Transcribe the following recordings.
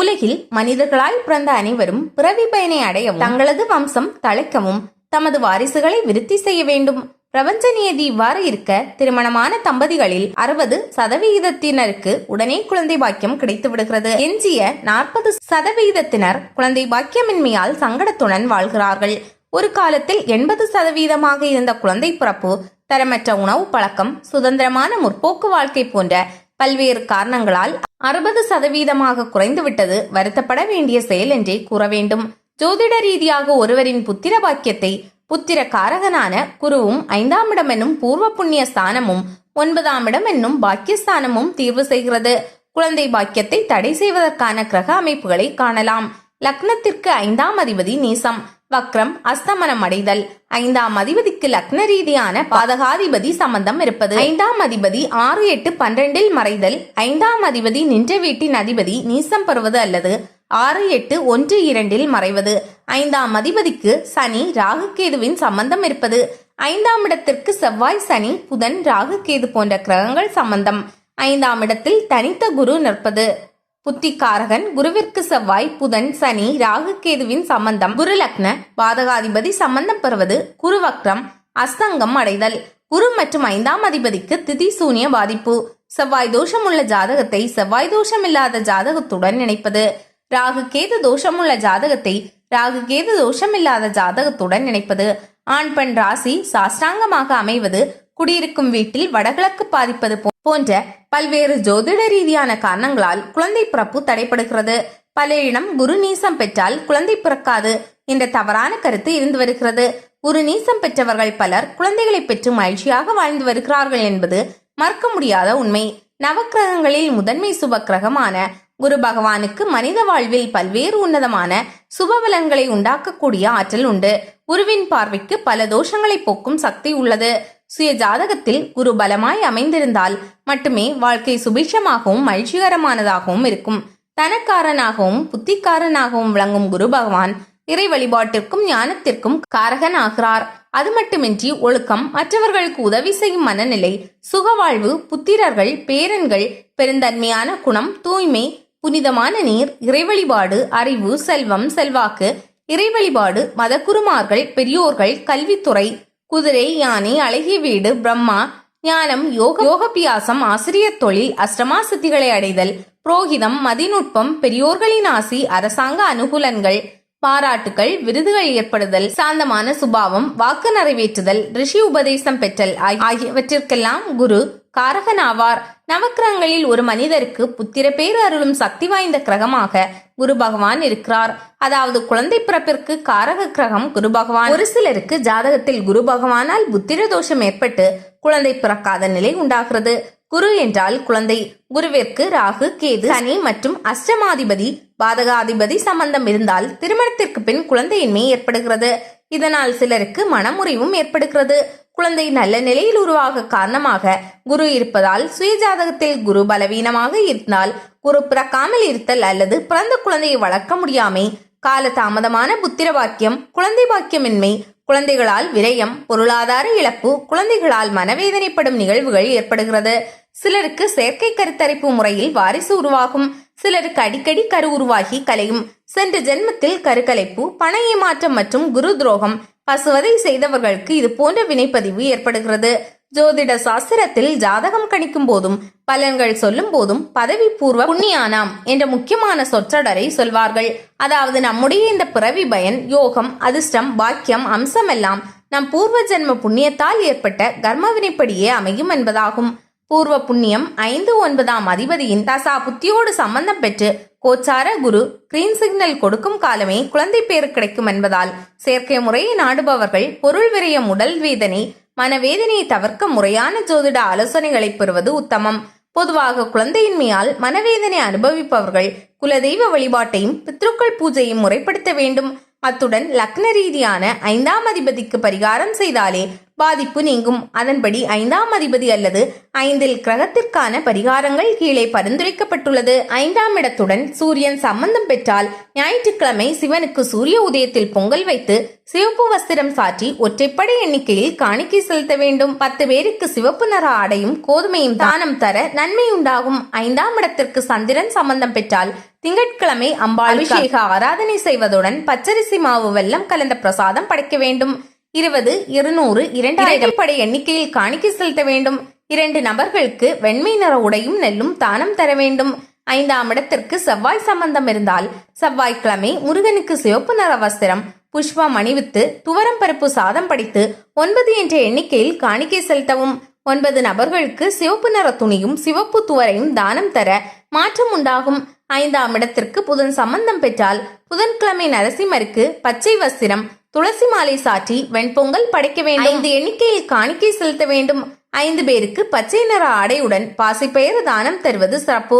உலகில் மனிதர்களாய் பிறந்த அனைவரும் பிறவி பயனை அடையவும் தங்களது வம்சம் தழைக்கவும் தமது வாரிசுகளை விருத்தி செய்ய வேண்டும். பிரபஞ்ச நியதி இவ்வாறு இருக்க திருமணமான தம்பதிகளில் அறுபது சதவிகிதத்தினருக்கு உடனே குழந்தை பாக்கியம் கிடைத்து விடுகிறது. எஞ்சிய நாற்பது சதவிகிதத்தினர் குழந்தை பாக்கியமின்மையால் சங்கடத்துடன் வாழ்கிறார்கள். ஒரு காலத்தில் எண்பது சதவீதமாக இருந்த குழந்தை பிறப்பு தரமற்ற உணவு பழக்கம் சுதந்திரமான முற்போக்கு வாழ்க்கை போன்ற பல்வேறு காரணங்களால் அறுபது சதவீதமாக குறைந்துவிட்டது வருத்தப்பட வேண்டிய செயல் என்றே கூற வேண்டும். ஜோதிட ரீதியாக ஒருவரின் புத்திர பாக்கியத்தை புத்திர காரகனான குருவும் ஐந்தாம் இடம் என்னும் பூர்வ புண்ணிய ஸ்தானமும் ஒன்பதாம் இடம் என்னும் பாக்கியஸ்தானமும் தீர்வு செய்கிறது. குழந்தை பாக்கியத்தை தடை செய்வதற்கான கிரக அமைப்புகளை காணலாம். லக்னத்திற்கு ஐந்தாம் அதிபதி நீசம். வக்ரம் அஸ்தமனம் அடைதல் ஐந்தாம் அதிபதிக்கு லக்ன ரீதியான பாதகாதிபதி சம்பந்தம் இருப்பது. ஐந்தாம் அதிபதி ஆறு எட்டு பன்னிரண்டில் மறைதல். ஐந்தாம் அதிபதி நின்ற வீட்டின் அதிபதி நீசம் பெறுவது அல்லது ஆறு எட்டு ஒன்று இரண்டில் மறைவது. ஐந்தாம் அதிபதிக்கு சனி ராகுகேதுவின் சம்பந்தம் இருப்பது. ஐந்தாம் இடத்திற்கு செவ்வாய் சனி புதன் ராகுகேது போன்ற கிரகங்கள் சம்பந்தம். ஐந்தாம் இடத்தில் தனித்த குரு நிற்பது. புத்திகாரகன் குருவிற்கு செவ்வாய் புதன் சனி ராகு கேதுவின் சம்பந்தம் குரு லக்ன பாதகாதிபதி சம்பந்தம் பெறுவது குருவக்ரம் அஸ்தங்கம் அடைதல் குரு மற்றும் ஐந்தாம் அதிபதிக்கு திதி சூனிய பாதிப்பு செவ்வாய் தோஷம் உள்ள ஜாதகத்தை செவ்வாய் தோஷம் இல்லாத ஜாதகத்துடன் இணைப்பது ராகு கேது தோஷமுள்ள ஜாதகத்தை ராகு கேது தோஷம் இல்லாத ஜாதகத்துடன் இணைப்பது ஆண் பெண் ராசி சாஸ்திராங்கமாக அமைவது குடியிருக்கும் வீட்டில் வடகிழக்கு பாதிப்பது போ- போன்ற பல்வேறு ஜோதிட ரீதியான காரணங்களால் குழந்தை பிறப்பு தடைப்படுகிறது பலரிடம் குரு நீசம் பெற்றால் குழந்தை பிறக்காது என்ற தவறான கருத்து இருந்து வருகிறது. குரு நீசம் பெற்றவர்கள் பலர் குழந்தைகளை பெற்று மகிழ்ச்சியாக வாழ்ந்து வருகிறார்கள் என்பது மறுக்க முடியாத உண்மை. நவக்கிரகங்களில் முதன்மை சுப கிரகமான குரு பகவானுக்கு மனித வாழ்வில் பல்வேறு உன்னதமான சுபபலன்களை உண்டாக்கக்கூடிய ஆற்றல் உண்டு. குருவின் பார்வைக்கு பல தோஷங்களை போக்கும் சக்தி உள்ளது. சுய ஜாதகத்தில் குரு பலமாய் அமைந்திருந்தால் மட்டுமே வாழ்க்கை சுபிட்சமாகவும் மகிழ்ச்சிகரமானதாகவும் இருக்கும். தனக்காரனாகவும் புத்திக்காரனாகவும் விளங்கும் குரு பகவான் இறை வழிபாட்டிற்கும் ஞானத்திற்கும் காரகன் ஆகிறார் அது மட்டுமின்றி ஒழுக்கம் மற்றவர்களுக்கு உதவி செய்யும் மனநிலை சுகவாழ்வு புத்திரர்கள் பேரன்கள் பெருந்தன்மையான குணம் தூய்மை புனிதமான நீர் இறை வழிபாடு அறிவு செல்வம் செல்வாக்கு இறை வழிபாடு மதகுருமார்கள் பெரியோர்கள் கல்வித்துறை குதிரை யானை அழகிய வீடு பிரம்மா ஞானம் யோக யோகபியாசம் ஆசிரியர் தொழில் அஷ்டமா சித்திகளை அடைதல் புரோகிதம் மதிநுட்பம் பெரியோர்களின் ஆசி அரசாங்க அனுகூலங்கள் பாராட்டுகள் விருதுகள் ஏற்படுதல் சாந்தமான சுபாவம் வாக்கு நிறைவேற்றுதல் ரிஷி உபதேசம் பெற்றல் ஆகியவற்றிற்கெல்லாம் குரு காரகன் ஆவார் நவக்கிரகங்களில் ஒரு மனிதருக்கு புத்திர பேர் அருளும் சக்தி வாய்ந்த கிரகமாக குரு பகவான் இருக்கிறார். அதாவது குழந்தை பிறப்பிற்கு காரக கிரகம் குரு பகவான். ஒரு சிலருக்கு ஜாதகத்தில் குரு பகவானால் புத்திர தோஷம் ஏற்பட்டு குழந்தை பிறக்காத நிலை உண்டாகிறது. குரு என்றால் குழந்தை. குருவிற்கு ராகு கேது சனி மற்றும் அஷ்டமாதிபதி பாதகாதிபதி சம்பந்தம் இருந்தால் திருமணத்திற்கு பின் குழந்தையின்மை ஏற்படுகிறது. இதனால் சிலருக்கு மனமுறிவும் ஏற்படுகிறது. குழந்தை நல்ல நிலையில் உருவாக காரணமாக குரு இருப்பதால் சுயஜாதகத்தில் குரு பலவீனமாக இருந்தால் குரு பிறக்காமல் இருத்தல் அல்லது பிறந்த குழந்தையை வளர்க்க முடியாமை கால தாமதமான புத்திர பாக்கியம் குழந்தை பாக்கியமின்மை குழந்தைகளால் விரயம் பொருளாதார இழப்பு குழந்தைகளால் மனவேதனைப்படும் நிகழ்வுகள் ஏற்படுகிறது. சிலருக்கு செயற்கை கருத்தரிப்பு முறையில் வாரிசு உருவாகும். சிலருக்கு அடிக்கடி கரு உருவாகி கலையும். சென்ற ஜென்மத்தில் கருக்கலைப்பு பண ஏமாற்றம் மற்றும் குரு துரோகம் பசுவதை செய்தவர்களுக்கு இது போன்ற வினைப்பதிவு ஏற்படுகிறது. ஜோதிட சாஸ்திரத்தில் ஜாதகம் கணிக்கும் போதும் பலன்கள் சொல்லும் போதும் பதவி பூர்வ புண்ணியானாம் என்ற முக்கியமான சொற்றொடரை சொல்வார்கள். அதாவது நம்முடைய இந்த பிறவி பயன் யோகம் அதிர்ஷ்டம் பாக்கியம் அம்சமெல்லாம் நம் பூர்வ ஜென்ம புண்ணியத்தால் ஏற்பட்ட கர்மவினைப்படியே அமையும் என்பதாகும். பூர்வ புண்ணியம் ஐந்து ஒன்பதாம் அதிபதியின் தசா புத்தியோடு சம்பந்தம் பெற்று கோச்சார குரு கிரீன் சிக்னல் கொடுக்கும் காலமே குழந்தை பேறு கிடைக்கும் என்பதால் செயற்கை முறையை நாடுபவர்கள் பொருள் விரயம் உடல் வேதனை மனவேதனையை தவிர்க்க முறையான ஜோதிட ஆலோசனைகளை பெறுவது உத்தமம். பொதுவாக குழந்தையின்மையால் மனவேதனை அனுபவிப்பவர்கள் குலதெய்வ வழிபாட்டையும் பித்ருக்கள் பூஜையும் முறைப்படுத்த வேண்டும். அத்துடன் லக்ன ரீதியான ஐந்தாம் அதிபதிக்கு பரிகாரம் செய்தாலே பாதிப்பு நீங்கும். அதன்படி ஐந்தாம் அதிபதி அல்லது ஐந்தில் கிரகத்திற்கான பரிகாரங்கள் கீழே பரிந்துரைக்கப்பட்டுள்ளது. ஐந்தாம் இடத்துடன் சூரியன் சம்பந்தம் பெற்றால் ஞாயிற்றுக்கிழமை சிவனுக்கு சூரிய உதயத்தில் பொங்கல் வைத்து சிவப்பு வஸ்திரம் சாற்றி ஒற்றைப்படை எண்ணிக்கையில் காணிக்கை செலுத்த வேண்டும். பத்து பேருக்கு சிவப்பு நிற ஆடையும் கோதுமையும் தானம் தர நன்மை உண்டாகும். ஐந்தாம் இடத்திற்கு சந்திரன் சம்பந்தம் பெற்றால் திங்கட்கிழமை அம்பாள் அபிஷேக ஆராதனை செய்வதுடன் பச்சரிசி மாவு வெல்லம் கலந்த பிரசாதம் படைக்க வேண்டும். இருபது இருநூறு இரண்டாயிரம். படை எண்ணிக்கையில் காணிக்கை செலுத்த வேண்டும். இரண்டு நபர்களுக்கு வெண்மை நிற உடையும் நெல்லும் தானம் தர வேண்டும். ஐந்தாம் இடத்திற்கு செவ்வாய் சம்பந்தம் இருந்தால் செவ்வாய்க்கிழமை முருகனுக்கு சிவப்பு நிற வஸ்திரம் புஷ்பம் அணிவித்து துவரம் பருப்பு சாதம் படித்து ஒன்பது என்ற எண்ணிக்கையில் காணிக்கை செலுத்தவும். ஒன்பது நபர்களுக்கு சிவப்பு நிற துணியும் சிவப்பு துவரையும் தானம் தர மாற்றம் உண்டாகும். ஐந்தாம் இடத்திற்கு புதன் சம்பந்தம் பெற்றால் புதன்கிழமை நரசிம்மருக்கு பச்சை வஸ்திரம் துளசி மாலை சாற்றி வெண்பொங்கல் படைக்க வேண்டும். ஐந்து எண்ணிக்கையில் காணிக்கை செலுத்த வேண்டும். ஐந்து பேருக்கு பச்சை நிற ஆடையுடன் பாசிப்பெயர் தானம் தருவது சிறப்பு.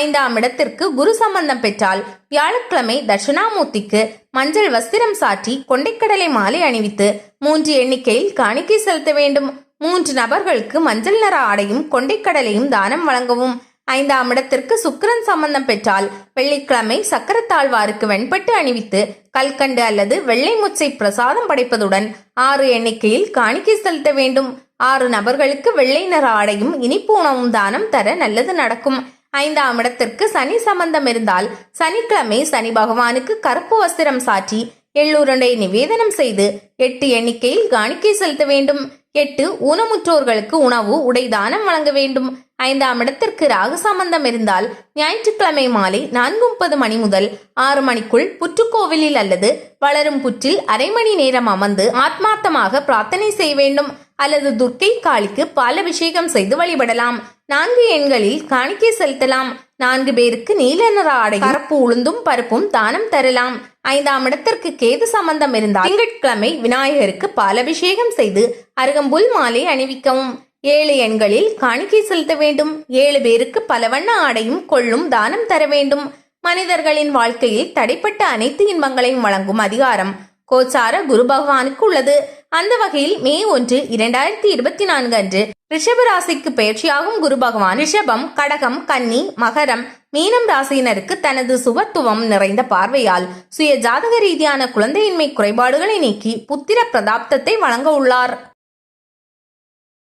ஐந்தாம் இடத்திற்கு குரு சம்பந்தம் பெற்றால் வியாழக்கிழமை தட்சிணாமூர்த்திக்கு மஞ்சள் வஸ்திரம் சாற்றி கொண்டைக்கடலை மாலை அணிவித்து மூன்று எண்ணிக்கையில் காணிக்கை செலுத்த வேண்டும். மூன்று நபர்களுக்கு மஞ்சள் நிற ஆடையும் கொண்டைக்கடலையும் தானம் வழங்கவும். ஐந்தாம் இடத்திற்கு சுக்கிரன் சம்பந்தம் பெற்றால் வெள்ளிக்கிழமை சக்கரத்தாழ்வாருக்கு வெண்பட்டு அணிவித்து கல்கண்டு அல்லது வெள்ளை முச்சை பிரசாதம் படைப்பதுடன் ஆறு எண்ணிக்கையில் காணிக்கை செலுத்த வேண்டும். ஆறு நபர்களுக்கு வெள்ளை நிற ஆடையும் இனிப்பு உணவும் தானம் தர நல்லது நடக்கும். ஐந்தாம் இடத்திற்கு சனி சம்பந்தம் இருந்தால் சனிக்கிழமை சனி பகவானுக்கு கருப்பு வஸ்திரம் சாற்றி எள்ளுருண்டை நிவேதனம் செய்து எட்டு எண்ணிக்கையில் காணிக்கை செலுத்த வேண்டும். எட்டு ஊனமுற்றோர்களுக்கு உணவு உடை தானம் வழங்க வேண்டும். ஐந்தாம் இடத்திற்கு ராகு சம்பந்தம் இருந்தால் ஞாயிற்றுக்கிழமை மாலை நான்கு முப்பது மணி முதல் ஆறு மணிக்குள் புற்றுக்கோவிலில் அல்லது வளரும் புற்றில் அரை மணி நேரம் அமர்ந்து ஆத்மார்த்தமாக பிரார்த்தனை செய்ய வேண்டும். அல்லது துர்க்கை காளிக்கு பாலபிஷேகம் செய்து வழிபடலாம். நான்கு எண்களில் காணிக்கை செலுத்தலாம். நான்கு பேருக்கு நீல நிற ஆடை பரப்பு உளுந்தும் பருப்பும் தானம் தரலாம். ஐந்தாம் இடத்திற்கு கேது சம்பந்தம் இருந்தால் திங்கட்கிழமை விநாயகருக்கு பாலபிஷேகம் செய்து அருகம்புல் மாலை அணிவிக்கவும். ஏழு எண்களில் காணிக்கை செலுத்த வேண்டும். ஏழு பேருக்கு பலவண்ண ஆடையும் கொள்ளும் தானம் தர வேண்டும். மனிதர்களின் வாழ்க்கையில் தடைப்பட்ட அனைத்து இன்பங்களையும் வழங்கும் அதிகாரம் கோச்சார குரு பகவானுக்கு உள்ளது. அந்த வகையில் மே ஒன்று இரண்டாயிரத்தி இருபத்தி நான்கு அன்று ரிஷப ராசிக்கு பயிற்சியாகும் குரு பகவான். ரிஷபம் கடகம் கன்னி மகரம் மீனம் ராசியினருக்கு தனது சுபத்துவம் நிறைந்த பார்வையால் சுய ஜாதக ரீதியான குழந்தையின்மை குறைபாடுகளை நீக்கி புத்திர பிரதாப்தத்தை வழங்க உள்ளார்.